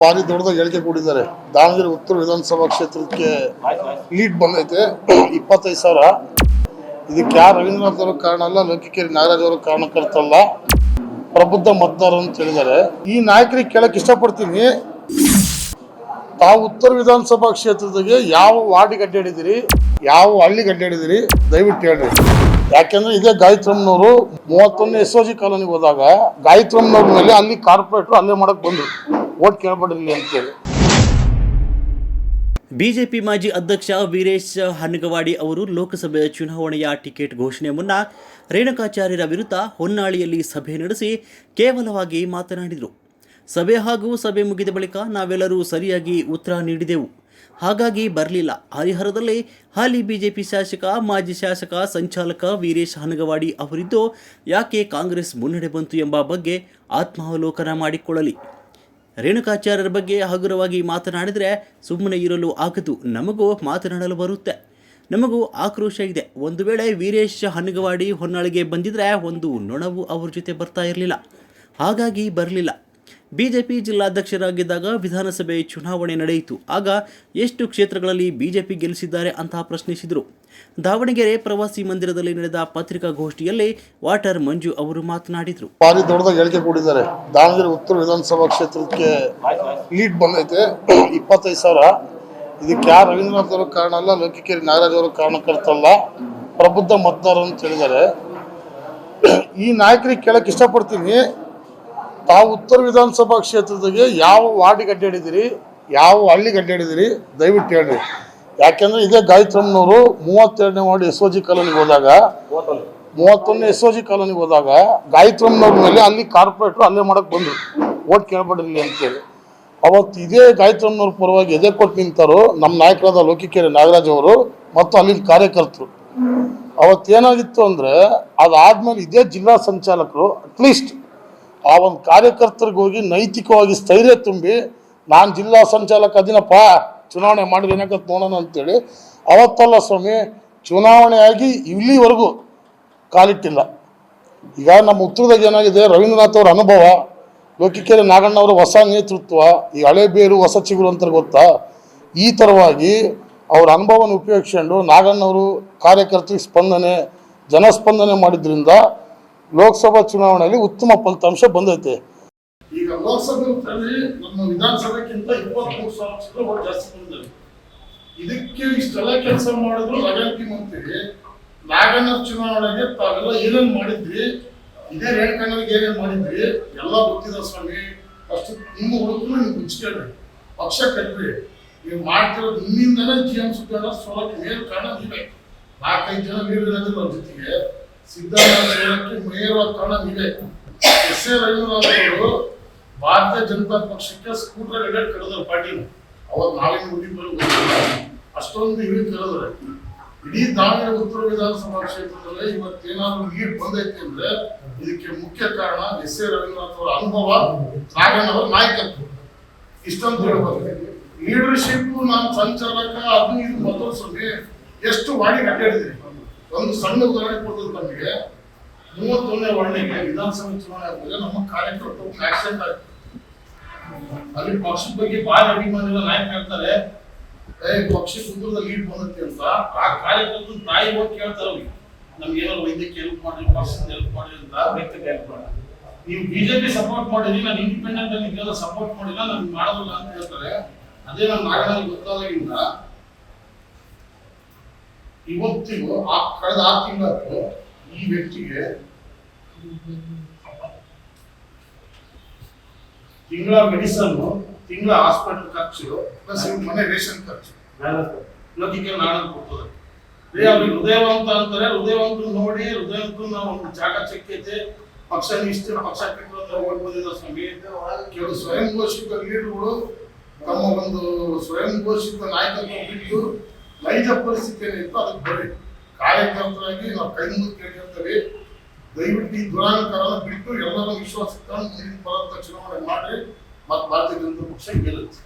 ಭಾರಿ ದೊಡ್ಡದಾಗಿ ಹೇಳಿಕೆ ಕೊಟ್ಟಿದ್ದಾರೆ. ದಾವಣಗೆರೆ ಉತ್ತರ ವಿಧಾನಸಭಾ ಕ್ಷೇತ್ರಕ್ಕೆ ಲೀಡ್ ಬಂದೈತೆ. ಇಪ್ಪತ್ತೈದು ಸಾವಿರ. ಇದಕ್ಕೆ ಯಾರು ರವೀಂದ್ರನಾಥ್ ಅವರು ಕಾರಣ ಅಲ್ಲ ಲೋಕಿಕೇರಿ ನಾಗರಾಜ್ ಅವರು ಕಾರಣಕರ್ತಲ್ಲ ಪ್ರಬುದ್ಧ ಮತದಾರರು ಅಂತ ಹೇಳಿದ್ದಾರೆ. ಈ ನಾಯಕರಿಗೆ ಕೇಳಕ್ ಇಷ್ಟಪಡ್ತೀನಿ. ತಾವು ಉತ್ತರ ವಿಧಾನಸಭಾ ಕ್ಷೇತ್ರದಾಗೆ ಯಾವ ವಾರ್ಡಿಗೆ ಅಡ್ಡಾಡಿದಿರಿ ಯಾವ ಹಳ್ಳಿಗೆ ಅಡ್ಡಾಡಿದಿರಿ ದಯವಿಟ್ಟು ಹೇಳ್ರಿ. ಯಾಕೆಂದ್ರೆ ಇದೇ ಗಾಯತ್ರಮ್ನವರು ಮೂವತ್ತೊಂದು ಎಸ್ ಜಿ ಕಾಲೋನಿಗೆ ಹೋದಾಗ ಗಾಯತ್ರಮ್ನವ್ರ ಮೇಲೆ ಅಲ್ಲಿ ಕಾರ್ಪೊರೇಟ್ರು ಅಲ್ಲೇ ಮಾಡಕ್ ಬಂದ್ರು. ಓಟ್ ಕೇಳ್ಬೇಡ್ರಿ ಅಂತೇಳಿ. ಬಿಜೆಪಿ ಮಾಜಿ ಅಧ್ಯಕ್ಷ ವೀರೇಶ್ ಹನಗವಾಡಿ ಅವರು ಲೋಕಸಭೆ ಚುನಾವಣೆಯ ಟಿಕೆಟ್ ಘೋಷಣೆ ಮುನ್ನ ರೇಣುಕಾಚಾರ್ಯರ ವಿರುದ್ಧ ಹೊನ್ನಾಳಿಯಲ್ಲಿ ಸಭೆ ನಡೆಸಿ ಕೇವಲವಾಗಿ ಮಾತನಾಡಿದರು. ಸಭೆ ಹಾಗೂ ಸಭೆ ಮುಗಿದ ಬಳಿಕ ನಾವೆಲ್ಲರೂ ಸರಿಯಾಗಿ ಉತ್ತರ ನೀಡಿದೆವು. ಹಾಗಾಗಿ ಬರಲಿಲ್ಲ. ಹರಿಹರದಲ್ಲಿ ಹಾಲಿ ಬಿಜೆಪಿ ಶಾಸಕ, ಮಾಜಿ ಶಾಸಕ, ಸಂಚಾಲಕ ವೀರೇಶ್ ಹನಗವಾಡಿ ಅವರಿದ್ದು, ಯಾಕೆ ಕಾಂಗ್ರೆಸ್ ಮುನ್ನಡೆ ಬಂತು ಎಂಬ ಬಗ್ಗೆ ಆತ್ಮಾವಲೋಕನ ಮಾಡಿಕೊಳ್ಳಲಿ. ರೇಣುಕಾಚಾರ್ಯರ ಬಗ್ಗೆ ಹಗುರವಾಗಿ ಮಾತನಾಡಿದರೆ ಸುಮ್ಮನೆ ಇರಲು ಆಗದು. ನಮಗೂ ಮಾತನಾಡಲು ಬರುತ್ತೆ. ನಮಗೂ ಆಕ್ರೋಶ ಇದೆ. ಒಂದು ವೇಳೆ ವೀರೇಶ್ ಹನಗವಾಡಿ ಹೊನ್ನಾಳಿಗೆ ಬಂದಿದ್ರೆ ಒಂದು ನೊಣವು ಅವ್ರ ಜೊತೆ ಬರ್ತಾ ಇರಲಿಲ್ಲ. ಹಾಗಾಗಿ ಬರಲಿಲ್ಲ. ಬಿಜೆಪಿ ಜಿಲ್ಲಾಧ್ಯಕ್ಷರಾಗಿದ್ದಾಗ ವಿಧಾನಸಭೆ ಚುನಾವಣೆ ನಡೆಯಿತು. ಆಗ ಎಷ್ಟು ಕ್ಷೇತ್ರಗಳಲ್ಲಿ ಬಿಜೆಪಿ ಗೆಲ್ಲಿಸಿದ್ದಾರೆ ಅಂತ ಪ್ರಶ್ನಿಸಿದರು. ದಾವಣಗೆರೆ ಪ್ರವಾಸಿ ಮಂದಿರದಲ್ಲಿ ನಡೆದ ಪತ್ರಿಕಾಗೋಷ್ಠಿಯಲ್ಲಿ ವಾಟರ್ ಮಂಜು ಅವರು ಮಾತನಾಡಿದರು. ಭಾರಿ ದೊಡ್ಡದಾಗಿ ಹೇಳಿಕೆ ಕೊಟ್ಟಿದ್ದಾರೆ. ದಾವಣಗೆರೆ ಉತ್ತರ ವಿಧಾನಸಭಾ ಕ್ಷೇತ್ರಕ್ಕೆ ಲೀಡ್ ಬಂದೈತೆ. ಇಪ್ಪತ್ತೈದು ಸಾವಿರ. ಇದಕ್ಕೆ ಯಾರು ರವೀಂದ್ರನಾಥ್ ಅವರು ಕಾರಣ ಅಲ್ಲ, ಲೋಕಿಕೇರಿ ನಾಗರಾಜ್ ಅವರು ಕಾರಣಕರ್ತಲ್ಲ ಪ್ರಬುದ್ಧ ಮತದಾರರು ಅಂತ ಹೇಳಿದ್ದಾರೆ. ಈ ನಾಯಕರಿಗೆ ಕೇಳಕ್ಕೆ ಇಷ್ಟಪಡ್ತೀನಿ. ತಾವು ಉತ್ತರ ವಿಧಾನಸಭಾ ಕ್ಷೇತ್ರದಾಗೆ ಯಾವ ವಾರ್ಡಿಗೆ ಅಡ್ಡಾಡಿದಿರಿ ಯಾವ ಹಳ್ಳಿಗೆ ಅಡ್ಡಾಡಿದಿರಿ ದಯವಿಟ್ಟು ಹೇಳ್ರಿ. ಯಾಕೆಂದ್ರೆ ಇದೇ ಗಾಯತ್ರಮ್ನವರು ಮೂವತ್ತೆರಡನೇ ವಾರ್ಡ್ ಎಸ್ ಒ ಜಿ ಕಾಲೋನಿಗೆ ಹೋದಾಗ, ಮೂವತ್ತೊಂದನೇ ಎಸ್ ಒ ಜಿ ಕಾಲೋನಿಗೆ ಹೋದಾಗ ಗಾಯತ್ರಮ್ನವ್ರ ಮೇಲೆ ಅಲ್ಲಿ ಕಾರ್ಪೊರೇಟ್ರು ಅಲ್ಲೇ ಮಾಡಕ್ ಬಂದ್ರು. ಓಟ್ ಕೇಳ್ಬೇಡ್ರಿ ಅಂತೇಳಿ. ಅವತ್ತು ಇದೇ ಗಾಯತ್ರಮ್ನವ್ರ ಪರವಾಗಿ ಎದೆ ಕೊಟ್ಟು ನಿಂತಾರೋ ನಮ್ಮ ನಾಯಕರಾದ ಲೋಕಿಕೆರೆ ನಾಗರಾಜ್ ಅವರು ಮತ್ತು ಅಲ್ಲಿನ ಕಾರ್ಯಕರ್ತರು. ಅವತ್ತೇನಾಗಿತ್ತು ಅಂದ್ರೆ ಅದಾದ್ಮೇಲೆ ಇದೇ ಜಿಲ್ಲಾ ಸಂಚಾಲಕರು ಅಟ್ಲೀಸ್ಟ್ ಆ ಒಂದು ಕಾರ್ಯಕರ್ತರಿಗೆ ಹೋಗಿ ನೈತಿಕವಾಗಿ ಸ್ಥೈರ್ಯ ತುಂಬಿ, ನಾನು ಜಿಲ್ಲಾ ಸಂಚಾಲಕ ಅದಿನಪ್ಪ, ಚುನಾವಣೆ ಮಾಡಿದ್ರೆ ಏನಾಗತ್ತೆ ನೋಡೋಣ ಅಂತೇಳಿ, ಅವತ್ತಲ್ಲ ಸ್ವಾಮಿ, ಚುನಾವಣೆ ಆಗಿ ಇಲ್ಲಿವರೆಗೂ ಕಾಲಿಟ್ಟಿಲ್ಲ. ಈಗ ನಮ್ಮ ಉತ್ತರದಾಗ ಏನಾಗಿದೆ, ರವೀಂದ್ರನಾಥ್ ಅವರ ಅನುಭವ, ಲೋಕಿಕೆರೆ ನಾಗಣ್ಣ ಅವರ ಹೊಸ ನೇತೃತ್ವ, ಈ ಹಳೆ ಬೇರು ಹೊಸ ಚಿಗುರು ಅಂತ ಗೊತ್ತಾ, ಈ ಥರವಾಗಿ ಅವರ ಅನುಭವನ ಉಪಯೋಗಿಸ್ಕೊಂಡು ನಾಗಣ್ಣವರು ಕಾರ್ಯಕರ್ತರಿಗೆ ಸ್ಪಂದನೆ, ಜನಸ್ಪಂದನೆ ಮಾಡಿದ್ರಿಂದ ಲೋಕಸಭಾ ಚುನಾವಣೆಯಲ್ಲಿ ಉತ್ತಮ ಫಲಿತಾಂಶ ಬಂದೈತೆ. ಈಗ ಲೋಕಸಭೆ ನಮ್ಮ ವಿಧಾನಸಭೆಗಿಂತ ಇಪ್ಪತ್ಮೂರು ಸಾವಿರ ಓಟ್ ಜಾಸ್ತಿ ಬಂದಿದೆ ಇದಕ್ಕೆ ಇಷ್ಟೆಲ್ಲ ಕೆಲಸ ಮಾಡಿದ್ರು ಲಗಂಟಿ ಮಂತ್ರಿ ನಾಗಣ್ಣ ಚುನಾವಣೆಗೆ ತಾವೆಲ್ಲ ಏನೇನ್ ಮಾಡಿದ್ರಿ? ಇದೇ ರೇಣುಕಣ್ಣರಿಗೆ ಏನೇನು ಮಾಡಿದ್ವಿ ಎಲ್ಲ ಗೊತ್ತಿದೆ ಸ್ವಾಮಿ. ಅಷ್ಟು ನಿಮ್ಮ ಹುಡುಗರು ನೀವು ಮುಚ್ಚಿಕೊಳ್ಳಿ ಪಕ್ಷ ಕಟ್ರಿ ನೀವು ಮಾಡ್ತಿರೋದು ನಿಮ್ಮಿಂದಲೇ ಜಿ ಎಂ ಸುಧಾರ ಸೋಲಕ್ಕೆ ಮೇಲ್ ಕಾರಣ ನೀವೇ ನಾಲ್ಕೈದು ಜನ ಅವ್ರ ಜೊತೆಗೆ. ಸಿದ್ದರಾಮಯ್ಯ ಸೋಲಕ್ಕೆ ಮೇಯರ್ ನೀವೇ ಎಸ್ ಎ ರವೀಂದ್ರನಾಥ್ ಭಾರತೀಯ ಜನತಾ ಪಕ್ಷಕ್ಕೆ ಸ್ಕೂಟರ್ ಎಡೆಡ್ ಕರೆದ್ರು ಪಾಟೀಲ್. ಅವತ್ತು ಹುಡುಗಿಗಳು ಗೊತ್ತಿಲ್ಲ ಅಷ್ಟೊಂದು ಹಿಡಿದು ಕರೆದ್ರೆ. ಇಡೀ ದಾವಣಗೆರೆ ಉತ್ತರ ವಿಧಾನಸಭಾ ಕ್ಷೇತ್ರದಲ್ಲಿ ಇವತ್ತೇನಾದ್ರೂ ನೀರು ಬಂದೈತೆ ಅಂದ್ರೆ ಇದಕ್ಕೆ ಮುಖ್ಯ ಕಾರಣ ಎಸ್ ಎ ರವೀಂದ್ರನಾಥ್ ಅವರ ಅನುಭವ, ನಾಗಣ್ಣ ಅವರ ನಾಯಕತ್ವ. ಇಷ್ಟೊಂದು ಹೇಳ್ಬೋದು. ಲೀಡರ್ಶಿಪ್ ನಾನು ಸಂಚಾಲಕ, ಅದು ಇದು ಸಮಯ ಎಷ್ಟು ವಾಡಿ ಅಡ್ಡಾಡಿದ್ರಿ ಒಂದು ಸಣ್ಣ ಉದಾಹರಣೆ ಕೊಡೋದು ನಮಗೆ ಮೂವತ್ತೊಂದನೇ ವರ್ಣೆಗೆ ವಿಧಾನಸಭೆ ಚುನಾವಣೆ ಆದ್ಮೇಲೆ ನಮ್ಮ ಕಾರ್ಯಕರ್ತರು ಆಕ್ಸಿಡೆಂಟ್ ಆಯ್ತು ಅಲ್ಲಿ ಪಕ್ಷದ ಬಗ್ಗೆ ಭಾರಿ ಅಭಿಮಾನಿಗಳ ನಾಯಕ ಹೇಳ್ತಾರೆ ಏ ಪಕ್ಷ ಸುಂದರದ ಲೀಡ್ ಬಂದತ್ತೆ ಅಂತ. ಆ ಕಾರ್ಯಕರ್ತರು ತಾಯಿ ಹೋಗಿ ಕೇಳ್ತಾರೆ ಅವ್ರಿಗೆ. ನಮ್ಗೆ ಏನಾದ್ರು ವೈದ್ಯಕೀಯ ಹೆಲ್ಪ್ ಮಾಡಿ ಪಕ್ಷದ ಹೆಲ್ಪ್ ಮಾಡಿ ಅಂತ. ವ್ಯಕ್ತಿಗೆ ಹೆಲ್ಪ್ ಮಾಡಿ ನೀವು ಬಿಜೆಪಿ ಸಪೋರ್ಟ್ ಮಾಡಿದ್ರಿ ನಾನು ಇಂಡಿಪೆಂಡೆಂಟ್ ಅಲ್ಲಿ ಸಪೋರ್ಟ್ ಮಾಡಿಲ್ಲ ನಮ್ಗೆ ಮಾಡೋದಿಲ್ಲ ಅಂತ ಹೇಳ್ತಾರೆ. ಅದೇ ನಮ್ಮ ನಾಗನಲ್ಲಿ ಗೊತ್ತಾದಾಗಿಂದ ಇವತ್ತಿಗೂ ಆ ಕಳೆದ ಆ ತಿಂಗಳು ಈ ವ್ಯಕ್ತಿಗೆ ತಿಂಗಳ ಮೆಡಿಸನ್ ತಿಂಗಳ ಹಾಸ್ಪಿಟಲ್ ಖರ್ಚು ಪ್ಲಸ್ ಮನೆ ರೇಷನ್ ಖರ್ಚು. ಲೋಕಿಗೆ ನಾಳೆ ಕೊಡ್ತದೆ ರೇ ಅವ್ರಿಗೆ ಹೃದಯವಂತ ಅಂತಾರೆ ಹೃದಯವಂತ ನೋಡಿ ಹೃದಯವಂತ ನಾವು ಒಂದು ಜಾಗ ಚಕ್ಕೈತೆ ಪಕ್ಷ ನಿಷ್ಠೆ ಪಕ್ಷ ಕಟ್ಟುವ ಅಂತ ಓಡ್ಬೋದಿಲ್ಲ ಸ್ವಾಮಿ ಕೆಲವು ಸ್ವಯಂ ಘೋಷಿತ ಲೀಡರ್ಗಳು ತಮ್ಮ ಒಂದು ಸ್ವಯಂ ಘೋಷಿತ ನಾಯಕತ್ವ ಬಿಟ್ಟು ನೈಜ ಪರಿಸ್ಥಿತಿ ಏನಿತ್ತು ಅದಕ್ಕೆ ಬರೀ ಕಾರ್ಯಕರ್ತರಾಗಿ ನಾವು ಕೈ ಮುಂದೆ ದಯವಿಟ್ಟು ಈ ದುರಾಂಕರನ ಬಿಟ್ಟು ಎಲ್ಲರೂ ವಿಶ್ವಾಸ ತಂದು ಬರೋಂಥ ಚುನಾವಣೆ ಮಾಡಿ ಮತ್ತು ಭಾರತೀಯ ಜನತಾ ಪಕ್ಷ ಗೆಲ್ಲುತ್ತೆ.